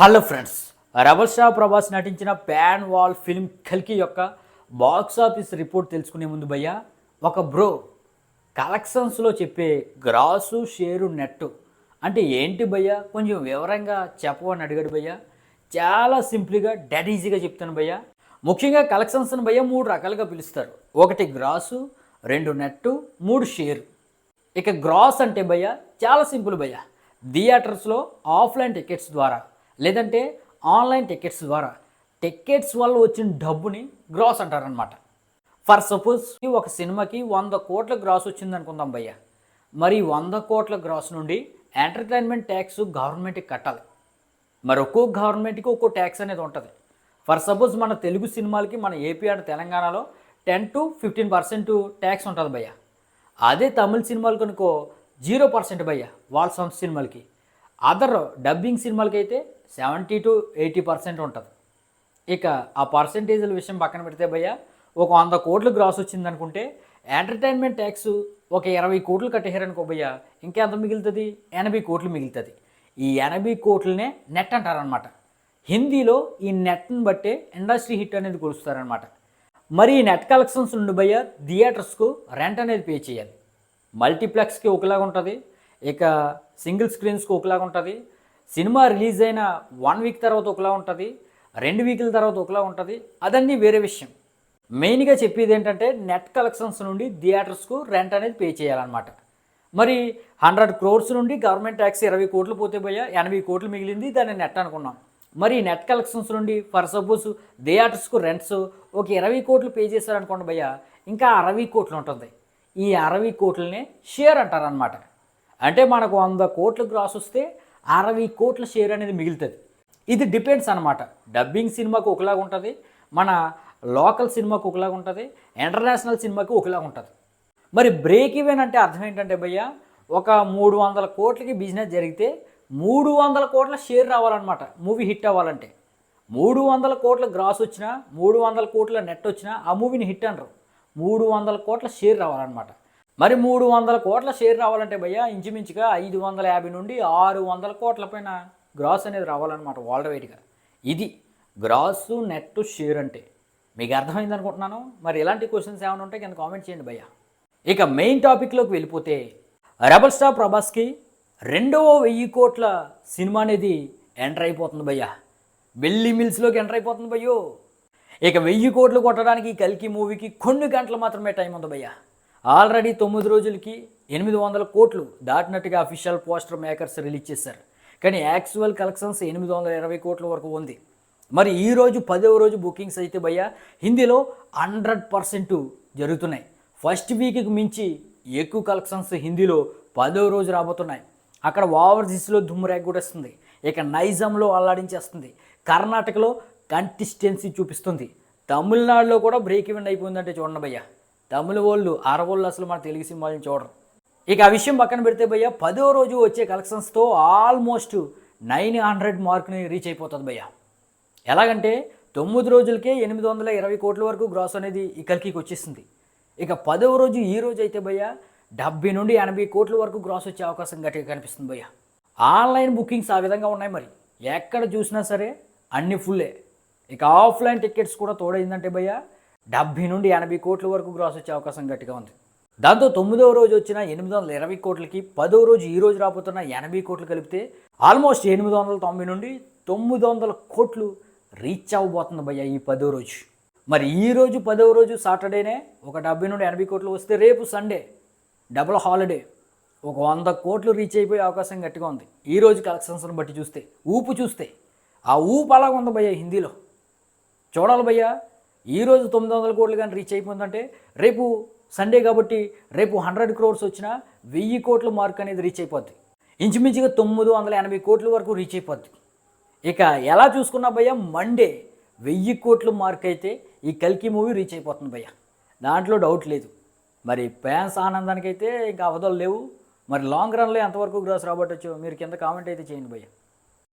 Hello friends rebel star Prabhas నటించిన pan wall film కల్కి యొక్క బాక్స్ ఆఫీస్ రిపోర్ట్ తెలుసుకునే ముందు భయ్య ఒక బ్రో కలెక్షన్స్లో చెప్పే గ్రాసు షేరు నెట్ అంటే ఏంటి భయ్య కొంచెం వివరంగా చెప్పవని అడిగాడు భయ్య. చాలా సింపుల్గా డెడ్ ఈజీగా చెప్తాను భయ్య. ముఖ్యంగా కలెక్షన్స్ని భయ్య మూడు రకాలుగా పిలుస్తారు. ఒకటి గ్రాసు రెండు నెట్టు మూడు షేరు. ఇక గ్రాస్ అంటే భయ్య చాలా సింపుల్ భయ్య. థియేటర్స్లో ఆఫ్లైన్ టికెట్స్ ద్వారా. లేదంటే ఆన్లైన్ టికెట్స్ ద్వారా. టికెట్స్ వల్ల వచ్చిన డబ్బుని గ్రాస్ అంటారనమాట ఫర్ సపోజ్ ఒక సినిమాకి వంద కోట్ల గ్రాస్ వచ్చింది అనుకుందాం భయ్య. మరి వంద కోట్ల గ్రాస్ నుండి ఎంటర్టైన్మెంట్ ట్యాక్స్ గవర్నమెంట్కి కట్టాలి. మరి ఒక్కో గవర్నమెంట్కి ఒక్కో ట్యాక్స్ అనేది ఉంటుంది. ఫర్ సపోజ్ మన తెలుగు సినిమాలకి మన ఏపీ అండ్ తెలంగాణలో ten to fifteen percent tax ఉంటుంది భయ్య. అదే తమిళ సినిమాలు కనుకో జీరో పర్సెంట్ భయ్య. వాళ్ళ సంస్థ సినిమాలకి. అదర్ డబ్బింగ్ సినిమాలకైతే అయితే సెవెంటీ టు ఎయిటీ పర్సెంట్ ఉంటుంది. ఇక ఆ పర్సంటేజ్ల విషయం పక్కన పెడితే భయ్య ఒక వంద కోట్లు గ్రాస్ వచ్చింది అనుకుంటే ఎంటర్టైన్మెంట్ ట్యాక్స్ ఒక ఇరవై కోట్లు కట్టేశారనుకో భయ్య ఇంకెంత మిగులుతుంది? ఎనభై కోట్లు మిగులుతుంది. ఈ ఎనభై కోట్లనే నెట్ అంటారనమాట హిందీలో ఈ నెట్ని బట్టే ఇండస్ట్రీ హిట్ అనేది కొలుస్తారనమాట మరి ఈ నెట్ కలెక్షన్స్ నుండి భయ్య థియేటర్స్కు రెంట్ అనేది పే చేయాలి. మల్టీప్లెక్స్కి ఒకలాగా ఉంటుంది ఇక సింగిల్ స్క్రీన్స్కి ఒకలాగా ఉంటుంది. సినిమా రిలీజ్ అయిన వన్ వీక్ తర్వాత ఒకలా ఉంటుంది. రెండు వీకుల తర్వాత ఒకలా ఉంటుంది. అదన్నీ వేరే విషయం. మెయిన్గా చెప్పేది ఏంటంటే నెట్ కలెక్షన్స్ నుండి థియేటర్స్కు రెంట్ అనేది పే చేయాలన్నమాట. మరి హండ్రెడ్ క్రోర్స్ నుండి గవర్నమెంట్ ట్యాక్స్ ఇరవై కోట్లు పోతే పోయా ఎనభై కోట్లు మిగిలింది దాన్ని నెట్ అనుకున్నాం. మరి నెట్ కలెక్షన్స్ నుండి ఫర్ సపోజ్ థియేటర్స్కు రెంట్స్ ఒక ఇరవై కోట్లు పే చేశారనుకోండి భయ్య ఇంకా అరవై కోట్లు ఉంటుంది. ఈ అరవై కోట్లనే షేర్ అంటారనమాట అంటే మనకు వంద కోట్ల గ్రాస్ వస్తే అరవై కోట్ల షేర్ అనేది మిగులుతుంది. ఇది డిపెండ్స్ అనమాట డబ్బింగ్ సినిమాకు ఒకలాగా ఉంటుంది మన లోకల్ సినిమాకు ఒకలాగా ఉంటుంది ఇంటర్నేషనల్ సినిమాకి ఒకలాగా ఉంటుంది. మరి బ్రేక్ ఈవెన్ అంటే అర్థం ఏంటంటే భయ్య ఒక మూడు వందల కోట్లకి బిజినెస్ జరిగితే మూడు వందల కోట్ల షేర్ రావాలన్నమాట మూవీ హిట్ అవ్వాలంటే. మూడు వందల కోట్ల గ్రాస్ వచ్చినా మూడు వందల కోట్ల నెట్ వచ్చినా ఆ మూవీని హిట్ అనరు. మూడు వందల కోట్ల షేర్ రావాలన్నమాట. మరి మూడు వందల కోట్ల షేర్ రావాలంటే భయ్య ఇంచుమించుగా ఐదు వందల యాభై నుండి ఆరు వందల కోట్ల పైన గ్రాస్ అనేది రావాలన్నమాట వరల్డ్ వైడ్గా ఇది గ్రాస్ నెట్ షేర్ అంటే. మీకు అర్థమైంది అనుకుంటున్నాను? మరి ఇలాంటి క్వశ్చన్స్ ఏమైనా ఉంటే కింద కామెంట్ చేయండి భయ్య. ఇక మెయిన్ టాపిక్లోకి వెళ్ళిపోతే రెబల్ స్టార్ ప్రభాస్కి రెండవ వెయ్యి కోట్ల సినిమా అనేది ఎంటర్ అయిపోతుంది భయ్య. బెల్లి మిల్స్లోకి ఎంటర్ అయిపోతుంది భయ్యో. ఇక వెయ్యి కోట్లు కొట్టడానికి కలికి కల్కి మూవీకి కొన్ని గంటలు మాత్రమే టైం ఉంది భయ్యా. ఆల్రెడీ తొమ్మిది రోజులకి ఎనిమిది వందల కోట్లు దాటినట్టుగా అఫీషియల్ పోస్టర్ మేకర్స్ రిలీజ్ చేశారు. కానీ యాక్చువల్ కలెక్షన్స్ ఎనిమిది వందల ఇరవై కోట్ల వరకు ఉంది. మరి ఈ రోజు పదవ రోజు బుకింగ్స్ అయితే భయ్య హిందీలో హండ్రెడ్ పర్సెంట్ జరుగుతున్నాయి. ఫస్ట్ వీక్కి మించి ఎక్కువ కలెక్షన్స్ హిందీలో పదవ రోజు రాబోతున్నాయి. అక్కడ ఓవర్సీస్లో దుమ్ము వస్తుంది ఇక నైజాంలో అల్లాడించేస్తుంది. కర్ణాటకలో కంటిస్టెన్సీ చూపిస్తుంది. తమిళనాడులో కూడా బ్రేక్ ఈవెన్ అయిపోయిందంటే చూడండి భయ్యా. తమిళ వాళ్ళు అరవోళ్ళు అసలు మన తెలుగు సినిమాలను చూడరు. ఇక ఆ విషయం పక్కన పెడితే భయ్య పదో రోజు వచ్చే కలెక్షన్స్తో ఆల్మోస్ట్ నైన్ హండ్రెడ్ మార్క్ని రీచ్ అయిపోతుంది భయ్య. ఎలాగంటే తొమ్మిది రోజులకే ఎనిమిది వందల ఇరవై కోట్ల వరకు గ్రాస్ అనేది ఇక్కడికి వచ్చేసింది ఇక పదవ రోజు ఈ రోజు అయితే భయ్య డెబ్బై నుండి ఎనభై కోట్ల వరకు గ్రాస్ వచ్చే అవకాశం గట్టిగా కనిపిస్తుంది భయ్య. ఆన్లైన్ బుకింగ్స్ ఆ విధంగా ఉన్నాయి మరి. ఎక్కడ చూసినా సరే అన్ని ఫుల్లే. ఇక ఆఫ్లైన్ టికెట్స్ కూడా తోడైందంటే భయ్య డెబ్బై నుండి ఎనభై కోట్ల వరకు గ్రాస్ వచ్చే అవకాశం గట్టిగా ఉంది. దాంతో తొమ్మిదవ రోజు వచ్చిన ఎనిమిది వందల ఇరవై కోట్లకి పదవ రోజు ఈ రోజు రాబోతున్న ఎనభై కోట్లు కలిపితే ఆల్మోస్ట్ ఎనిమిది వందల తొంభై నుండి తొమ్మిది వందల కోట్లు రీచ్ అవ్వబోతుంది భయ్య ఈ పదో రోజు. మరి ఈ రోజు పదవ రోజు సాటర్డేనే ఒక డెబ్బై నుండి ఎనభై కోట్లు వస్తే రేపు సండే డబుల్ హాలిడే ఒక వంద కోట్లు రీచ్ అయిపోయే అవకాశం గట్టిగా ఉంది. ఈ రోజు కలెక్షన్స్ని బట్టి చూస్తే ఊపు చూస్తే ఆ ఊపు అలాగ ఉంది భయ్య హిందీలో. చూడాలి భయ్య ఈరోజు తొమ్మిది వందల కోట్లు కానీ రీచ్ అయిపోయిందంటే రేపు సండే కాబట్టి రేపు హండ్రెడ్ క్రోర్స్ వచ్చినా వెయ్యి కోట్ల మార్క్ అనేది రీచ్ అయిపోద్ది. ఇంచుమించుగా తొమ్మిది వందల ఎనభై కోట్ల వరకు రీచ్ అయిపోద్ది. ఇక ఎలా చూసుకున్నా భయ్య మండే వెయ్యి కోట్ల మార్క్ అయితే ఈ కల్కి మూవీ రీచ్ అయిపోతుంది భయ్య. దాంట్లో డౌట్ లేదు. మరి ఫ్యాన్స్ ఆనందానికైతే ఇంకా అవధులు లేవు. మరి లాంగ్ రన్లో ఎంతవరకు గ్రాస్ రాబట్టచ్చు మీరు కింద కామెంట్ అయితే చేయండి భయ్య.